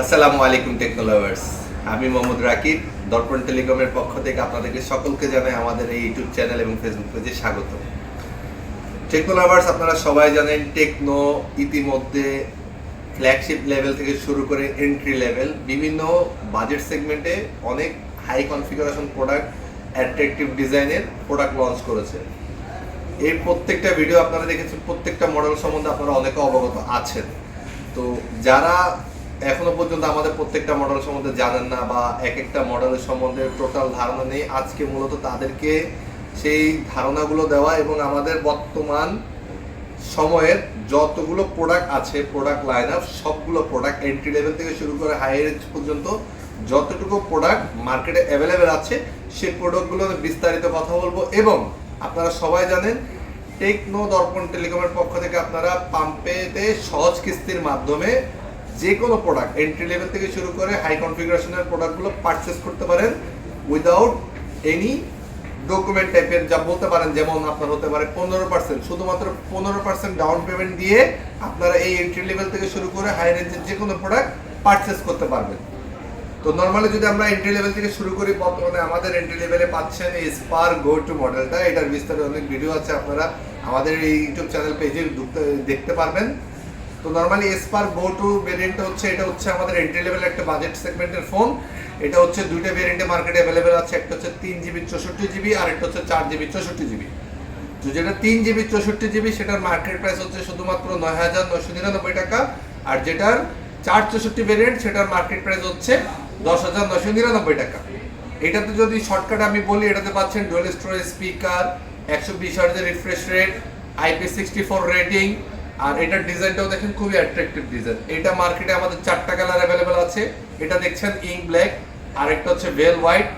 আসসালামু আলাইকুম টেকনোলভার্স আমি মোহাম্মদ রাকিব, দর্পণ টেলিকমের পক্ষ থেকে আপনাদেরকে সকলকে জানাই আমাদের এই ইউটিউব চ্যানেল এবং ফেসবুক পেজে স্বাগত। টেকনোলভার্স আপনারা সবাই জানেন, টেকনো ইতিমধ্যে ফ্ল্যাগশিপ লেভেল থেকে শুরু করে এন্ট্রি লেভেল বিভিন্ন বাজেট সেগমেন্টে অনেক হাই কনফিগারেশন প্রোডাক্ট অ্যাট্রাকটিভ ডিজাইনের প্রোডাক্ট লঞ্চ করেছে। এই প্রত্যেকটা ভিডিও আপনারা দেখেছেন, প্রত্যেকটা মডেল সম্বন্ধে আপনারা অনেকে অবগত আছেন। তো যারা এখনও পর্যন্ত আমাদের প্রত্যেকটা মডেল সম্বন্ধে জানেন না বা এক একটা মডেলের সম্বন্ধে টোটাল ধারণা নেই। আজকে মূলত তাদেরকে সেই ধারণাগুলো দেওয়া এবং আমাদের বর্তমান সময়ের যতগুলো প্রোডাক্ট আছে প্রোডাক্ট লাইন আপ সবগুলো প্রোডাক্ট এন্ট্রি লেভেল থেকে শুরু করে হাই রেঞ্জ পর্যন্ত যতটুকু প্রোডাক্ট মার্কেটে অ্যাভেলেবেল আছে, সেই প্রোডাক্টগুলো বিস্তারিত কথা বলব। এবং আপনারা সবাই জানেন টেকনো দর্পণ টেলিকমের পক্ষ থেকে আপনারা পাম্পেতে সহজ কিস্তির মাধ্যমে যে কোনো প্রোডাক্ট এন্ট্রি লেভেল থেকে শুরু করে হাই কনফিগারেশনের প্রোডাক্টগুলো পারচেস করতে পারেন উইদাউট এনি ডকুমেন্ট টাইপের যা বলতে পারেন, যেমন আপনার হতে পারে পনেরো পার্সেন্ট শুধুমাত্র পনেরো পার্সেন্ট ডাউন পেমেন্ট দিয়ে আপনারা এই এন্ট্রি লেভেল থেকে শুরু করে হাই রেঞ্জের যে কোনো প্রোডাক্ট পারচেস করতে পারবেন। তো নর্মালি যদি আমরা এন্ট্রি লেভেল থেকে শুরু করি, বর্তমানে আমাদের এন্ট্রি লেভেলে পাচ্ছেন এই স্পার গো টু মডেলটা এটার বিস্তারিত অনেক ভিডিও আছে, আপনারা আমাদের এই ইউটিউব চ্যানেল পেজে দেখতে পারবেন। তো normally spark go two variant হচ্ছে, এটা হচ্ছে আমাদের এন্ট্রি লেভেল একটা বাজেট সেগমেন্টের ফোন এটা হচ্ছে দুইটা ভেরিয়েন্টে মার্কেটে অ্যাভেলেবেল আছে, একটা হচ্ছে তিন জিবি চৌষট্টি জিবি আর একটা হচ্ছে চার জিবি চৌষট্টি জিবি তো যেটা তিন জিবি চৌষট্টি জিবি সেটার মার্কেট প্রাইস হচ্ছে শুধুমাত্র নয় হাজার নয়শো নিরানব্বই টাকা। আর যেটার চার চৌষট্টি ভেরিয়েন্ট সেটার মার্কেট প্রাইস হচ্ছে দশ হাজার নয়শো নিরানব্বই টাকা। এটাতে যদি শর্টকাট আমি বলি, এটাতে পাচ্ছেন ডুয়েল স্টোরেজ স্পিকার একশো বিশ হার্জের refresh rate IP sixty four rating আর এটার ডিজাইনটাও দেখেন খুবই অ্যাট্রাকটিভ ডিজাইন এটা মার্কেটে আমাদের চারটা কালার অ্যাভেলেবেল আছে। এটা দেখছেন ইঙ্ক ব্ল্যাক আরেকটা হচ্ছে ভেল হোয়াইট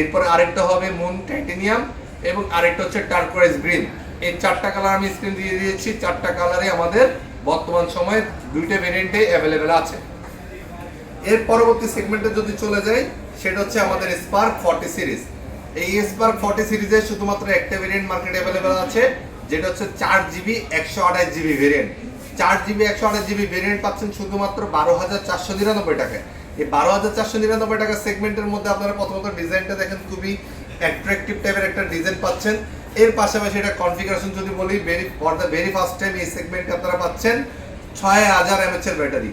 এরপরে আরেকটা হবে মুন টাইটেনিয়াম এবং আরেকটা হচ্ছে টার্কোয়েজ গ্রিন এই চারটা কালার আমি স্ক্রিন দিয়ে দিয়েছি। চারটা কালারে আমাদের বর্তমান সময়ে দুইটা ভেরিয়েন্টে অ্যাভেলেবেল আছে। এর পরবর্তী সেগমেন্টে যদি চলে যাই, সেটা হচ্ছে আমাদের স্পার্ক ফর্টি সিরিজ এই স্পার্ক ফর্টি সিরিজে শুধুমাত্র একটা ভেরিয়েন্ট মার্কেটে অ্যাভেলেবেল আছে। যেটা হচ্ছে চার জিবি একশো আঠাশ জিবি ভেরিয়েন্ট চার জিবি একশো আঠাশ জিবি ভেরিয়েন্ট পাচ্ছেন শুধুমাত্র বারো হাজার চারশো নিরানব্বই টাকায়। এই বারো হাজার চারশো নিরানব্বই টাকা সেগমেন্টের মধ্যে আপনারা প্রথমত ডিজাইনটা দেখেন, খুবই অ্যাট্রাকটিভ টাইপের একটা ডিজাইন পাচ্ছেন। এর পাশাপাশি এটা কনফিগারেশন যদি বলি very for the very first time এই সেগমেন্টে আপনারা পাচ্ছেন ছয় হাজার এমএচ এর ব্যাটারি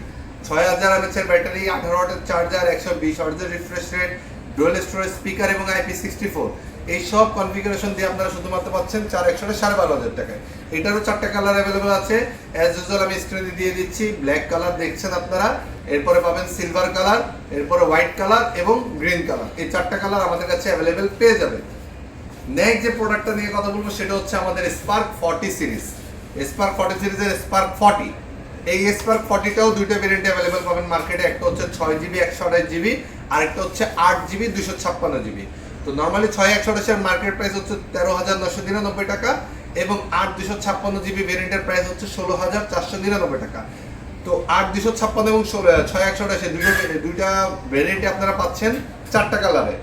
ছয় হাজার এমএচ এর ব্যাটারি আঠারো ওয়াটের চার্জার একশো বিশ ওয়াটের refresh rate dual storage speaker এবং আইপি সিক্সটি ফোর এই সব কনফিগারেশন দিয়ে আপনারা শুধুমাত্র পাচ্ছেন চার একশো সাড়ে বারো হাজার টাকায়। এটারও চারটা কালার অ্যাভেলেবেল আছে। অ্যাজ ইউজুয়াল আমি স্ক্রিনে দিয়ে দিচ্ছি। ব্ল্যাক কালার দেখছেন আপনারা। এরপরে পাবেন সিলভার কালার এরপরে হোয়াইট কালার এবং গ্রিন কালার এই চারটা কালার আমাদের কাছে অ্যাভেলেবেল পেয়ে যাবেন। নেক্সট যে প্রোডাক্টটা নিয়ে কথা বলব, সেটা হচ্ছে আমাদের Spark forty series Spark forty সিরিজের স্পার্ক ফর্টি এই স্পার্ক ফর্টিটাও দুইটা ভেরিয়েন্ট অ্যাভেলেবেল পাবেন মার্কেটে একটা হচ্ছে ছয় জিবি একশো আঠাশ জিবি আর একটা হচ্ছে আট জিবি দুশো ছাপ্পান্ন জিবি তো নর্মালি ছয় একশো আঠাশের মার্কেট প্রাইস হচ্ছে তেরো হাজার নশো নিরানব্বই টাকা এবং আট দুশো ছাপ্পান্ন জিবি ভেরিয়েন্টের প্রাইস হচ্ছে ষোলো হাজার চারশো নিরানব্বই টাকা। তো আট দুশো ছাপ্পান্ন এবং ছয় একশো আঠাশে দুটো দুইটা ভেরিয়েন্টে আপনারা পাচ্ছেন চারটা কালারে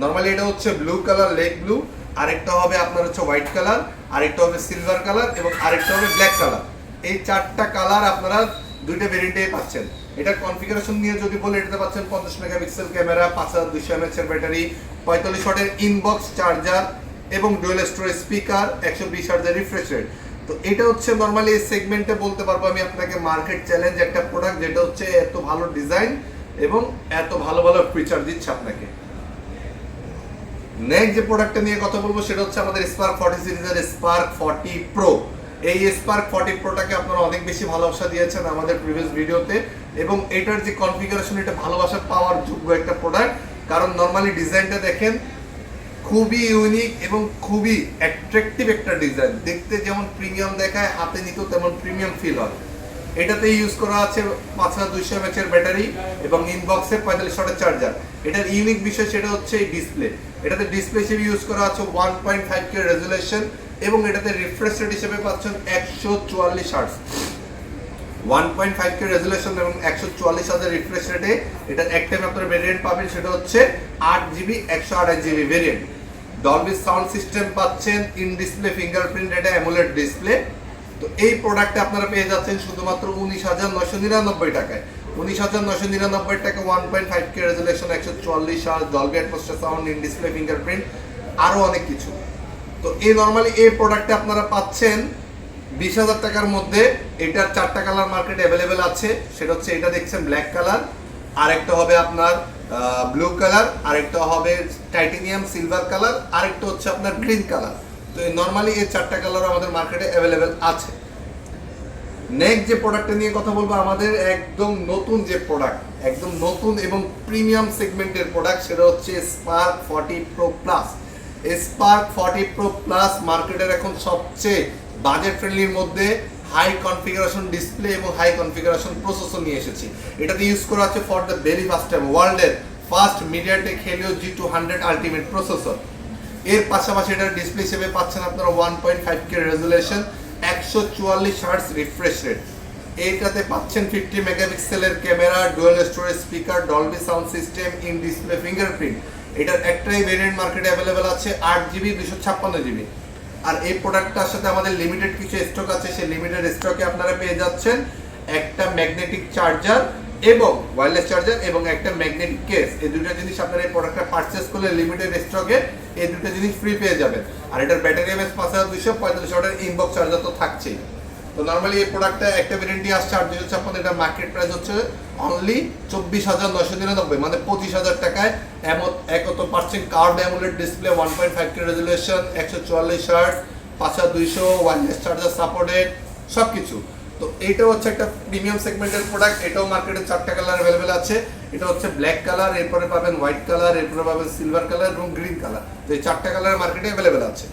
নর্মালি এটা হচ্ছে ব্লু কালার লেক ব্লু আরেকটা হবে আপনার হচ্ছে হোয়াইট কালার আরেকটা হবে সিলভার কালার এবং আরেকটা হবে ব্ল্যাক কালার এই চারটা কালার আপনারা দুইটা ভেরিয়েন্টে পাচ্ছেন। এটা কনফিগারেশন নিয়ে যদি বলি এটাতে পাচ্ছেন পঞ্চাশ মেগাপিক্সেল ক্যামেরা পাঁচ হাজার দুশো এমএচ এর ব্যাটারি পঁয়তাল্লিশ ওয়াটের ইনবক্স চার্জার এবং ডুয়েল স্টোরেজ স্পিকার একশো বিশ হার্জের রিফ্রেশ রেট তো এটা হচ্ছে নর্মালি এই সেগমেন্টে বলতে পারব আমি আপনাকে মার্কেট চ্যালেঞ্জ একটা প্রোডাক্ট যেটা হচ্ছে এত ভালো ডিজাইন এবং এত ভালো ভালো ফিচার দিচ্ছে আপনাকে। নেক্সট যে প্রোডাক্টটা নিয়ে কথা বলব, সেটা হচ্ছে আমাদের স্পার্ক ফর্টি সিরিজের স্পার্ক ফর্টি প্রো এই স্পার্ক ফর্টি প্রোটাকে আপনারা অনেক বেশি ভালোবাসা দিয়েছেন আমাদের প্রিভিয়াস ভিডিওতে এবং এটার যে কনফিগারেশন এটা ভালোবাসা পাওয়ার যোগ্য একটা প্রোডাক্ট কারণ নর্মালি ডিজাইনটা দেখেন, খুবই ইউনিক এবং খুবই অ্যাট্রাকটিভ একটা ডিজাইন দেখতে যেমন প্রিমিয়াম দেখায়, হাতে নিতেও তেমন প্রিমিয়াম ফিল হয়। এটাতে ইউজ করা আছে পাঁচ হাজার দুইশো এমএচ এর ব্যাটারি এবং ইনবক্সে পঁয়তাল্লিশ ওয়াটের চার্জার এটার ইউনিক বিষয় সেটা হচ্ছে ডিসপ্লে এটাতে ডিসপ্লে হিসেবে ইউজ করা আছে one point five K resolution এবং এটাতে রিফ্রেশ রেট হিসেবে পাচ্ছেন একশো চুয়াল্লিশ hertz one point five K resolution এবং একশো চুয়াল্লিশ হাজার রিফ্রেশ রেটে এটা এক টাইম আপনার ভেরিয়েন্ট পাবেন, সেটা হচ্ছে আট জিবি একশো আঠাশ GB variant Dolby sound system পাচ্ছেন ইন ডিসপ্লে ফিঙ্গারপ্রিন্ট এটা অ্যামুলেট ডিসপ্লে তো এই প্রোডাক্টে আপনারা পেয়ে যাচ্ছেন শুধুমাত্র উনিশ হাজার নয়শো নিরানব্বই টাকায়। উনিশ হাজার নশো নিরানব্বই টাকা one point five K resolution একশো চুয়াল্লিশ আর ডলবি অ্যাটমোস্টার সাউন্ড ইন ডিসপ্লে ফিঙ্গারপ্রিন্ট আরও অনেক কিছু। তো এই নর্মালি এই প্রোডাক্টটা আপনারা পাচ্ছেন বিশ হাজার টাকার মধ্যে। এটার চারটা কালার মার্কেটে অ্যাভেলেবেল আছে। সেটা হচ্ছে এটা দেখছেন ব্ল্যাক কালার আরেকটা হবে আপনার ব্লু কালার আরেকটা হবে টাইটেনিয়াম সিলভার কালার আরেকটা হচ্ছে আপনার গ্রিন কালার তো এই নর্মালি এই চারটা কালার আমাদের মার্কেটে অ্যাভেলেবেল আছে। নেক্সট যে প্রোডাক্টটা নিয়ে কথা বলব, আমাদের একদম নতুন যে প্রোডাক্ট একদম নতুন এবং প্রিমিয়াম সেগমেন্টের প্রোডাক্ট সেটা হচ্ছে Spark forty pro plus Spark forty pro plus মার্কেটের এখন সবচেয়ে বাজেট ফ্রেন্ডলির মধ্যে হাই কনফিগারেশন ডিসপ্লে এবং হাই কনফিগারেশন প্রসেসর নিয়ে এসেছি। এটাতে ইউজ করা হচ্ছে for the very first time ওয়ার্ল্ডের first MediaTek Helio G two hundred ultimate processor এর পাশাপাশি এটার ডিসপ্লে হিসেবে পাচ্ছেন আপনারা one point five K resolution একশো চুয়াল্লিশ হার্টস রিফ্রেশ রেট এইটাতে পাচ্ছেন ফিফটি মেগাপিক্সেলের camera dual storage speaker Dolby sound system in display fingerprint এটার একটাই ভেরিয়েন্ট মার্কেটে অ্যাভেলেবেল আছে আট জিবি দুশো ছাপ্পান্ন জিবি আর এই প্রোডাক্টটার সাথে আমাদের লিমিটেড কিছু স্টক আছে, সেই লিমিটেড স্টকে আপনারা পেয়ে যাচ্ছেন একটা ম্যাগনেটিক চার্জার এবং ওয়্যারলেস চার্জার এবং একটা ম্যাগনেটিক কেস এই দুটো জিনিস আপনারা এই প্রোডাক্টটা পারচেস করলে লিমিটেড স্টকে এই দুটো জিনিস ফ্রি পেয়ে যাবেন। আর এটার ব্যাটারি এমএস পাঁচ হাজার দুশো পঁয়তাল্লিশ ওয়াটের ইনবক্স চার্জার তো থাকছেই। তো নর্মালি এই প্রোডাক্টটা একটা ভ্যারেন্টি আসছে আর দুশো ছাপ্পান্ন এটা মার্কেট প্রাইস হচ্ছে অনলি চব্বিশ হাজার নশো নিরানব্বই মানে পঁচিশ হাজার টাকায় এমন একত percent curved AMOLED display one point five K resolution একশো চুয়াল্লিশ হার্ট পাঁচ হাজার দুইশো ওয়ারলেস চার্জার সাপোর্টেড সব কিছু তো এইটা হচ্ছে একটা প্রিমিয়াম সেগমেন্টের প্রোডাক্ট এটাও মার্কেটে চারটা কালার অ্যাভেলেবেল আছে। এটা হচ্ছে ব্ল্যাক কালার এরপরে পাবেন হোয়াইট কালার এরপরে পাবেন সিলভার কালার এবং গ্রিন কালার তো এই চারটা কালার মার্কেটে অ্যাভেলেবেল আছে।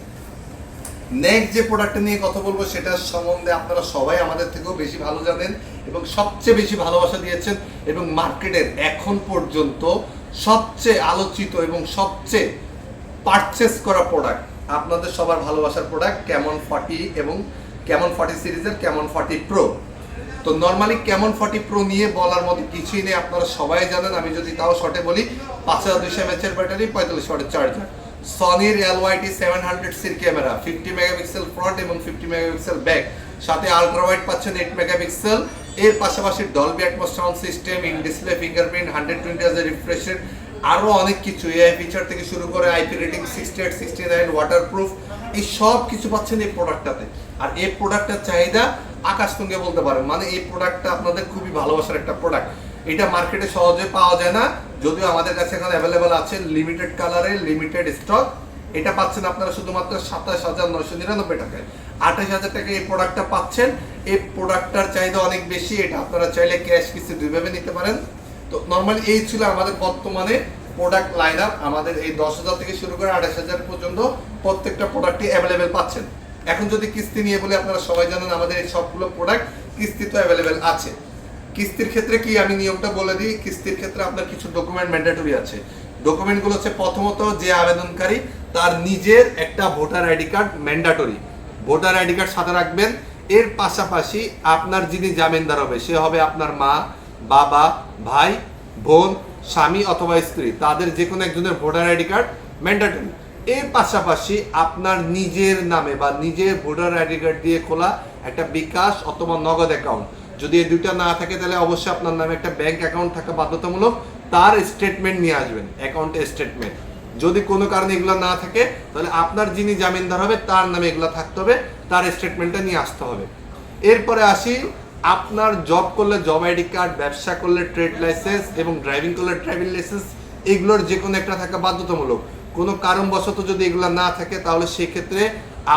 নেক্সট যে প্রোডাক্টটা নিয়ে কথা বলব, সেটার সম্বন্ধে আপনারা সবাই আমাদের থেকেও বেশি ভালো জানেন এবং সবচেয়ে বেশি ভালোবাসা দিয়েছেন এবং মার্কেটের এখন পর্যন্ত সবচেয়ে আলোচিত এবং সবচেয়ে পারচেস করা প্রোডাক্ট আপনাদের সবার ভালোবাসার প্রোডাক্ট ক্যামন ফর্টি এবং ক্যামন ফর্টি সিরিজের ক্যামন ফর্টি প্রো তো নর্মালি ক্যামন ফর্টি প্রো নিয়ে বলার মতো কিছুই নেই, আপনারা সবাই জানেন। আমি যদি তাও শর্টে বলি, পাঁচ হাজার দুইশো এমএচের ব্যাটারি পঁয়তাল্লিশ ওয়াটের চার্জার সনির এলওয়াইটি সেভেন হান্ড্রেড সির ক্যামেরা ফিফটি মেগাপিক্সেল ফ্রন্ট এবং ফিফটি মেগাপিক্সেল ব্যাক সাথে আলট্রা ওয়াইড পাচ্ছেন এইট মেগাপিক্সেল এর পাশাপাশি Dolby Atmos sound system in display fingerprint hundred twenty হাজার রিফ্রেশের আরও অনেক কিছু। এআই ফিচার থেকে শুরু করে IP rating sixty eight sixty nine waterproof এই সব কিছু পাচ্ছেন এই প্রোডাক্টটাতে আর এই প্রোডাক্টটার চাহিদা আকাশ তুঙ্গে বলতে পারেন। মানে এই প্রোডাক্টটা আপনাদের খুবই ভালোবাসার একটা প্রোডাক্ট এটা মার্কেটে সহজে পাওয়া যায় না। যদিও আমাদের কাছে এখন অ্যাভেলেবেল আছে লিমিটেড কালারে লিমিটেড স্টক এটা পাচ্ছেন আপনারা শুধুমাত্র সাতাশ হাজার নয়শো নিরানব্বই টাকায়। আঠাশ হাজার টাকায় এই প্রোডাক্টটা পাচ্ছেন। এই প্রোডাক্টটার চাহিদা অনেক বেশি, এটা আপনারা চাইলে ক্যাশ কিস্তি দুইভাবে নিতে পারেন। তো নর্মালি এই ছিল আমাদের বর্তমানে প্রোডাক্ট লাইন আপ আমাদের এই দশ হাজার থেকে শুরু করে আঠাশ হাজার পর্যন্ত প্রত্যেকটা প্রোডাক্টই অ্যাভেলেবেল পাচ্ছেন। এখন যদি কিস্তি নিয়ে বলে, আপনারা সবাই জানেন আমাদের এই সবগুলো প্রোডাক্ট কিস্তি তো অ্যাভেলেবেল আছে। কিস্তির ক্ষেত্রে কি আমি নিয়মটা বলে দিই? কিস্তির ক্ষেত্রে আপনার কিছু ডকুমেন্ট ম্যান্ডেটরি আছে। ডকুমেন্টগুলো হচ্ছে প্রথমত যে আবেদনকারী, তার নিজের একটা voter ID card mandatory voter ID card সাথে রাখবেন। এর পাশাপাশি আপনার যিনি জামিনদার হবে, সে হবে আপনার মা, বাবা, ভাই, বোন, স্বামী অথবা স্ত্রী। তাদের যে কোনো একজনের ভোটার আইডি কার্ড ম্যান্ডাটরি এর পাশাপাশি আপনার নিজের নামে বা নিজের ভোটার আইডি কার্ড দিয়ে খোলা একটা বিকাশ অথবা নগদ অ্যাকাউন্ট যদি এই দুইটা না থাকে, তাহলে অবশ্যই আপনার নামে একটা ব্যাংক অ্যাকাউন্ট থাকা বাধ্যতামূলক তার স্টেটমেন্ট নিয়ে আসবেন অ্যাকাউন্টের স্টেটমেন্ট যদি কোনো কারণে এগুলো না থাকে, তাহলে আপনার যিনি জামিনদার হবে, তার নামে এগুলো থাকতে হবে, তার স্টেটমেন্টটা নিয়ে আসতে হবে। এরপরে আসি, আপনার জব করলে জব আইডি কার্ড ব্যবসা করলে ট্রেড লাইসেন্স এবং ড্রাইভিং করলে ড্রাইভিং লাইসেন্স এগুলোর যে কোনো একটা থাকা বাধ্যতামূলক। কোনো কারণবশত যদি এগুলো না থাকে, তাহলে সেক্ষেত্রে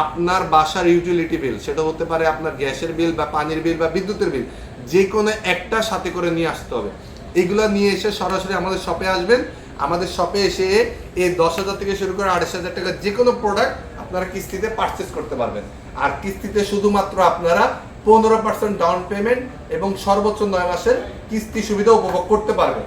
আপনার বাসার ইউটিলিটি বিল সেটা হতে পারে আপনার গ্যাসের বিল বা পানির বিল বা বিদ্যুতের বিল যে কোনো একটা সাথে করে নিয়ে আসতে হবে। এগুলো নিয়ে এসে সরাসরি আমাদের শপে আসবেন। আমাদের শপে এসে এই দশ হাজার থেকে শুরু করে আড়াইশ হাজার টাকা যে কোনো প্রোডাক্ট আপনারা কিস্তিতে পারচেস করতে পারবেন। আর কিস্তিতে শুধুমাত্র আপনারা পনেরো পার্সেন্ট ডাউন পেমেন্ট এবং সর্বোচ্চ নয় মাসের কিস্তি সুবিধা উপভোগ করতে পারবেন।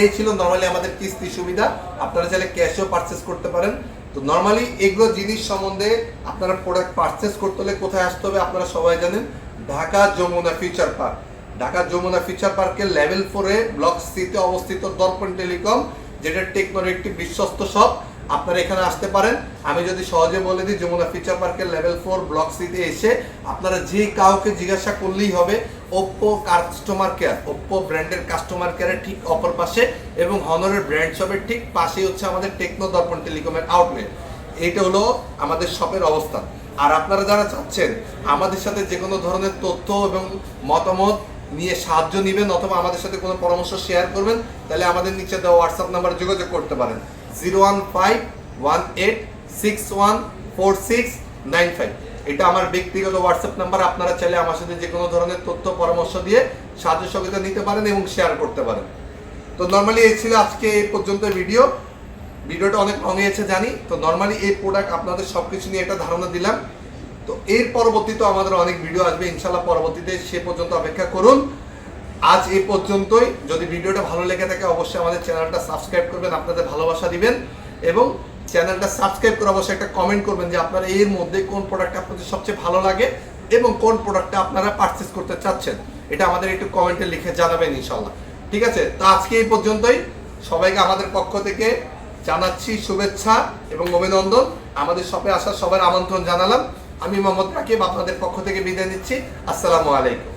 এই ছিল নর্মালি আমাদের কিস্তি সুবিধা। আপনারা চাইলে ক্যাশেও পারচেস করতে পারেন। তো নর্মালি এগুলো জিনিস সম্বন্ধে আপনারা প্রোডাক্ট পারচেস করতে হলে কোথায় আসতে হবে আপনারা সবাই জানেন? Dhaka Jamuna Future Park Dhaka Jamuna Future পার্কের লেভেল ফোরে ব্লক সিতে অবস্থিত দর্পণ টেলিকম যেটা টেকনোর একটি বিশ্বস্ত শপ আপনারা এখানে আসতে পারেন। আমি যদি সহজে বলে দিই, যমুনা ফিচার পার্কের লেভেল ফোর ব্লক সিতে এসে আপনারা যে কাউকে জিজ্ঞাসা করলেই হবে ওপ্পো কাস্টমার কেয়ার ওপ্পো ব্র্যান্ডের কাস্টমার কেয়ারের ঠিক অপর পাশে এবং হনরের ব্র্যান্ড শপের ঠিক পাশেই হচ্ছে আমাদের টেকনো দর্পণ টেলিকমের আউটলেট এইটা হলো আমাদের শপের অবস্থান। আর আপনারা যারা চাচ্ছেন, আমাদের সাথে যে কোনো ধরনের তথ্য এবং মতামত নিয়ে সাহায্য নেবেন অথবা আমাদের সাথে কোনো পরামর্শ শেয়ার করবেন, তাহলে আমাদের নিচে দেওয়া হোয়াটসঅ্যাপ নাম্বারে যোগাযোগ করতে পারেন। Zero one five one eight six one four six nine five. এটা আমার ব্যক্তিগত হোয়াটসঅ্যাপ নাম্বার, আপনারা চাইলে আমার সাথে যে কোনো ধরনের তথ্য, পরামর্শ দিয়ে সাহায্য সহযোগিতা নিতে পারেন এবং শেয়ার করতে পারেন। তো নর্মালি এই ছিল আজকে এই পর্যন্ত ভিডিও ভিডিওটা অনেক লং হয়েছে জানি। তো নর্মালি এই প্রোডাক্ট আপনাদের সব কিছু নিয়ে একটা ধারণা দিলাম। তো এর পরবর্তীতে আমাদের অনেক ভিডিও আসবে। ইনশাল্লাহ পরবর্তীতে সে পর্যন্ত অপেক্ষা করুন। আজ এই পর্যন্তই। যদি ভিডিওটা ভালো লেগে থাকে, অবশ্যই আমাদের চ্যানেলটা সাবস্ক্রাইব করবেন, আপনাদের ভালোবাসা দিবেন। এবং চ্যানেলটা সাবস্ক্রাইব করে অবশ্যই একটা কমেন্ট করবেন যে আপনারা এর মধ্যে কোন প্রোডাক্ট আপনাদের সবচেয়ে ভালো লাগে এবং কোন প্রোডাক্টটা আপনারা পারচেস করতে চাচ্ছেন। এটা আমাদের একটু কমেন্টে লিখে জানাবেন ইনশাল্লাহ ঠিক আছে? তো আজকে এই পর্যন্তই। সবাইকে আমাদের পক্ষ থেকে জানাচ্ছি শুভেচ্ছা এবং অভিনন্দন। আমাদের শপে আসার সবার আমন্ত্রণ জানালাম। আমি মোহাম্মদ রাকিব, আপনাদের পক্ষ থেকে বিদায় নিচ্ছি। আসসালামু আলাইকুম।